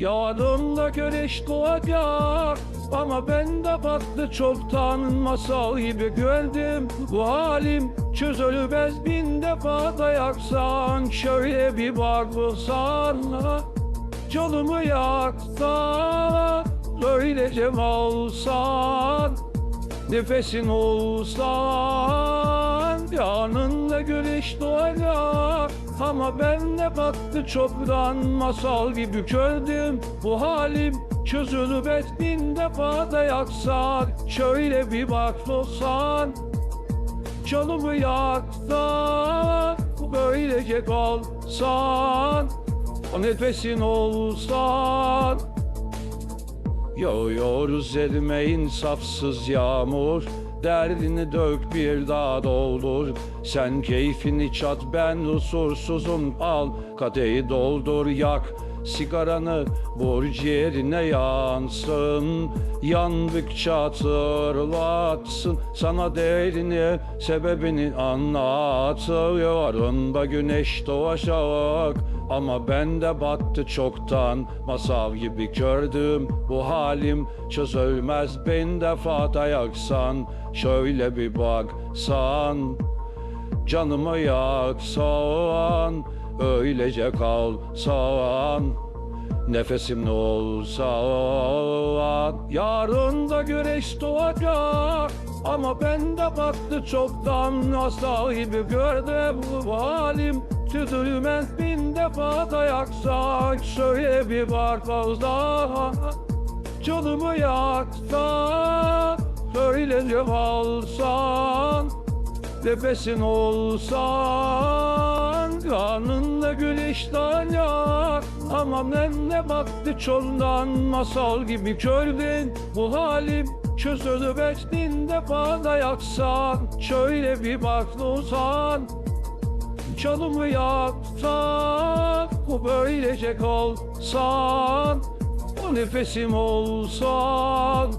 Yarınla güneş doğacak ama ben de battı çoktan. Masal gibi gördüm Bu halim çözülmez. Bin defa da yaksan Şöyle bir bakırsan Canımı yaksan Öylece olsan Nefesin olsan Yanında güneş doğacak Ama ben de battı çoktan Masal gibi gördüm Bu halim çözülmez bin defa da yaksan. Şöyle bir baksan Canımı yaksan. Böylece kalsan. O nefesin olsan Yağıyor üzerime insafsız yağmur. Derdini dök bir daha doldur. Sen keyfini çat ben husursuzum. Al kadehi doldur yak Sigaranı vur ciğerine yansın Yandıkça hatırlatsın Sana değerini sebebini anlatıyorunda güneş doğacak ama ben de battı çoktan. Masal gibi gördüm bu halim Çözülmez. Bin defa da yaksan Şöyle bir baksan. Canımı yaksan Öylece kalsan Nefesim ne olsa Yarın da güneş doğacak Ama ben de battı çoktan Asla gibi gördüm bu halim Tüdülmez bin defa da yaksak Şöyle bir var fazla. Canımı yaksan Öylece kalsan Nefesin olsan Kanınla güneşten yak Ama de baktı çoldan Masal gibi kördün Bu halim çözülü defa da yaksan Şöyle bir baksan Canımı yaksan Bu böylece kalsan O nefesim olsan